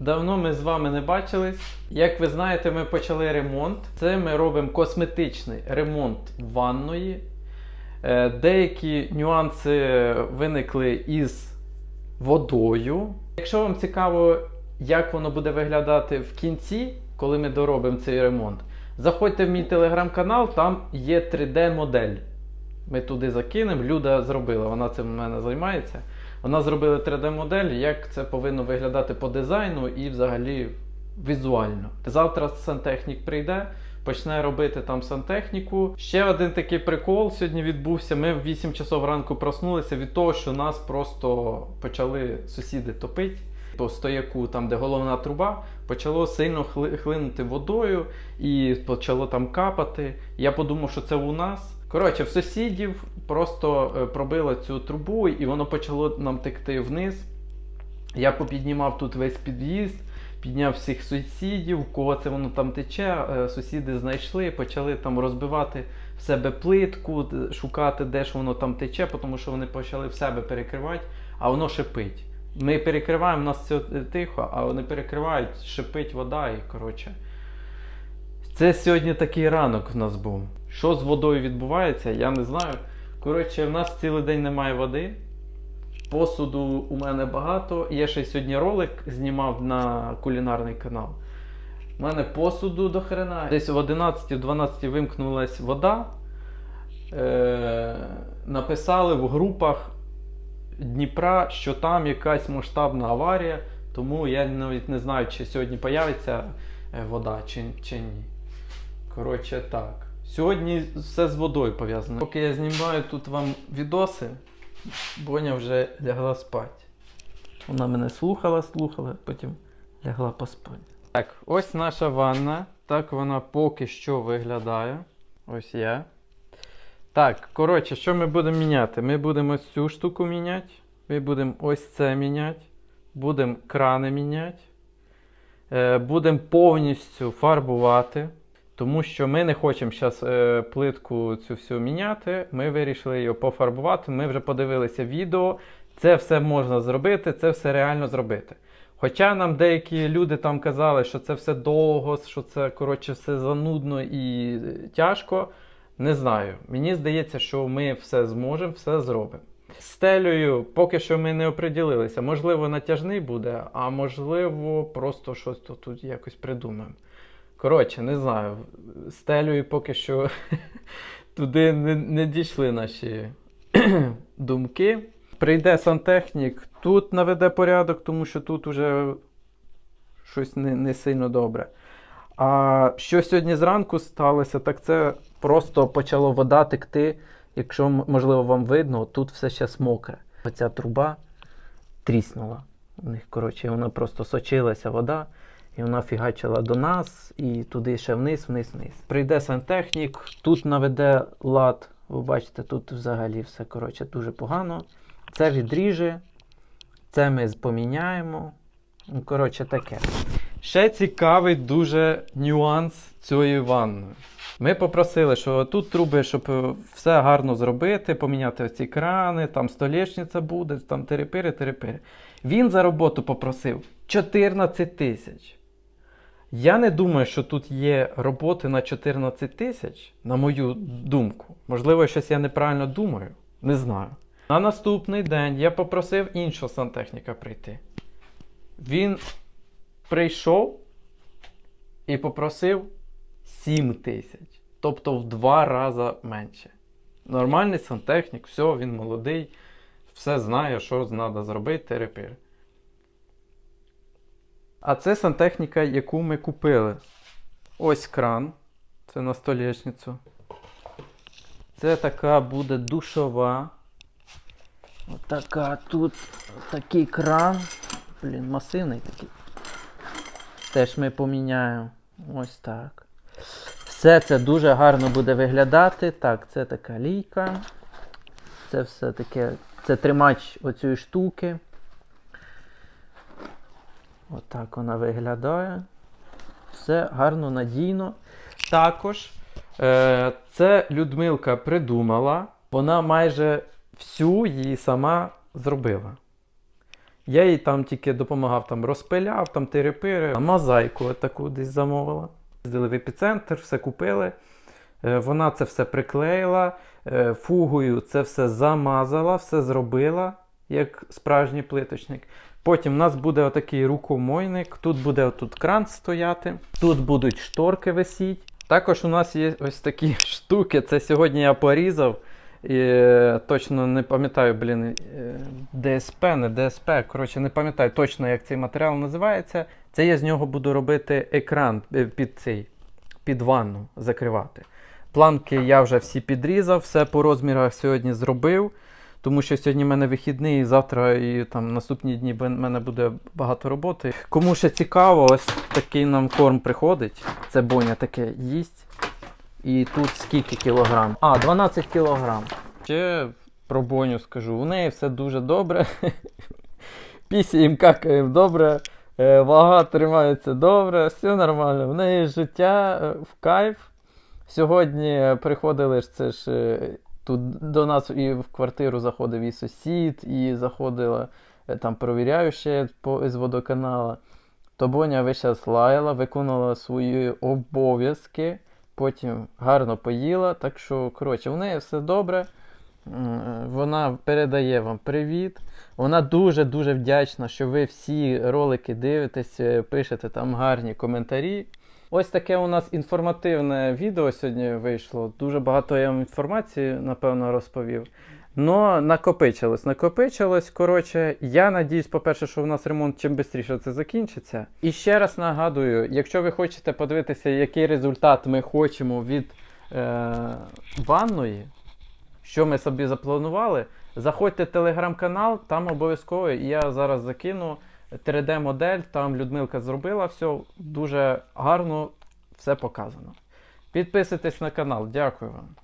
Давно ми з вами не бачились. Як ви знаєте, ми почали ремонт. Це ми робимо косметичний ремонт ванної. Е, Деякі нюанси виникли із водою. Якщо вам цікаво, як воно буде виглядати в кінці, коли ми доробимо цей ремонт, заходьте в мій телеграм-канал, там є 3D-модель. Ми туди закинемо. Люда зробила, вона цим в мене займається. Вона зробила 3D-модель, як це повинно виглядати по дизайну і взагалі візуально. Завтра сантехнік прийде, почне робити там сантехніку. Ще один такий прикол сьогодні відбувся. Ми в 8 часов ранку проснулися від того, що нас просто почали сусіди топити. По стояку, там, де головна труба, почало сильно хли- хлинути водою і почало там капати. Я подумав, що це у нас. Коротше, в сусідів просто е, пробило цю трубу, і воно почало нам текти вниз. Я попіднімав тут весь під'їзд, підняв всіх сусідів, кого це воно там тече. е, Сусіди знайшли, почали там розбивати в себе плитку, шукати, де ж воно там тече, тому що вони почали в себе перекривати, а воно шипить. Ми перекриваємо, у нас все тихо, а вони перекривають, шипить вода і коротше. Це сьогодні такий ранок в нас був. Що з водою відбувається, я не знаю. Коротше, в нас цілий день немає води. Посуду у мене багато. Я ще сьогодні ролик знімав на кулінарний канал. У мене посуду до хрена. Десь в 11-12 вимкнулась вода. Е- написали в групах Дніпра, що там якась масштабна аварія. Тому я навіть не знаю, чи сьогодні появиться е, вода, чи, чи ні. Коротше, так. Сьогодні все з водою пов'язано. Поки я знімаю тут вам відоси, Боня вже лягла спати. Вона мене слухала, слухала, потім лягла поспати. Так, ось наша ванна. Так вона поки що виглядає. Ось я. Так, коротше, що ми будемо міняти? Ми будемо ось цю штуку міняти. Ми будемо ось це міняти. Будемо крани міняти. Е, будемо повністю фарбувати. Тому що ми не хочемо зараз е, плитку цю всю міняти. Ми вирішили її пофарбувати. Ми вже подивилися відео. Це все можна зробити, це все реально зробити. Хоча нам деякі люди там казали, що це все довго, що це коротше все занудно і е, тяжко. Не знаю. Мені здається, що ми все зможемо, все зробимо. Стелею поки що ми не оприділилися. Можливо, натяжний буде, а можливо, просто щось тут якось придумаємо. Коротше, не знаю. З Стелею поки що туди не, не дійшли наші думки. Прийде сантехнік, тут наведе порядок, тому що тут уже щось не, не сильно добре. А що сьогодні зранку сталося, так це просто почало вода текти. Якщо, можливо, вам видно, тут все ще мокре. Оця труба тріснула. У них, коротше, вона просто сочилася вода, і вона фігачила до нас, і туди ще вниз, вниз, вниз. Прийде сантехнік, тут наведе лад. Ви бачите, тут взагалі все коротше, дуже погано. Це відріже, це ми поміняємо. Ну, коротше, таке. Ще цікавий дуже нюанс цієї ванної. Ми попросили, що тут труби, щоб е, все гарно зробити, поміняти ці крани, там столешниця буде, там терепири, терепири. Він за роботу попросив 14 тисяч. Я не думаю, що тут є роботи на 14 тисяч, на мою думку. Можливо, щось я неправильно думаю, не знаю. На наступний день я попросив іншого сантехніка прийти. Він прийшов і попросив 7 тисяч. Тобто в два рази менше. Нормальний сантехнік, все, він молодий, все знає, що треба зробити, терепир. А це сантехніка, яку ми купили. Ось кран. Це на столешницю. Це така буде душова. Отака тут такий кран. Блін, масивний такий. Теж ми поміняємо. Ось так. Все це дуже гарно буде виглядати. Так, це така лійка. Це все таке. Це тримач оцієї штуки. Отак вона виглядає. Все гарно, надійно. Також е, це Людмилка придумала. Вона майже всю її сама зробила. Я їй там тільки допомагав, там розпиляв, там тири-пири, мозаїку таку десь замовила. Їздили в епіцентр, все купили. Е, Вона це все приклеїла, е, фугою це все замазала, все зробила, як справжній плиточник. Потім у нас буде отакий рукомойник, тут буде отут кран стояти, тут будуть шторки висіти. Також у нас є ось такі штуки. Це сьогодні я порізав. І, е, точно не пам'ятаю, блін, е, ДСП, не ДСП. Коротше, не пам'ятаю точно, як цей матеріал називається. Це я з нього буду робити екран е, під цей, під ванну закривати. Планки я вже всі підрізав, все по розмірах сьогодні зробив. Тому що сьогодні в мене вихідний, і завтра і там наступні дні в мене буде багато роботи. Кому ще цікаво, ось такий нам корм приходить. Це боня таке їсть. І тут скільки кілограм? А, 12 кілограм. Ще про боню скажу. У неї все дуже добре. Пісієм какаємо добре. е, Вага тримається добре, все нормально. В неї життя е, в кайф. Сьогодні приходили ж це ж е, тут до нас і в квартиру заходив і сусід, і заходила е, там провіряюча з водоканала. То Боня весь час лаяла, виконувала свої обов'язки, потім гарно поїла. Так що, коротше, у неї все добре. Вона передає вам привіт. Вона дуже-дуже вдячна, що ви всі ролики дивитесь, е, пишете там гарні коментарі. Ось таке у нас інформативне відео сьогодні вийшло. Дуже багато я вам інформації, напевно, розповів. Но накопичилось, накопичилось. Коротше, я надіюсь, по-перше, що у нас ремонт чим швидше це закінчиться. І ще раз нагадую, якщо ви хочете подивитися, який результат ми хочемо від е- ванної, що ми собі запланували, заходьте в телеграм-канал, там обов'язково я зараз закину 3D-модель, там Людмилка зробила все, дуже гарно все показано. Підписуйтесь на канал, дякую вам.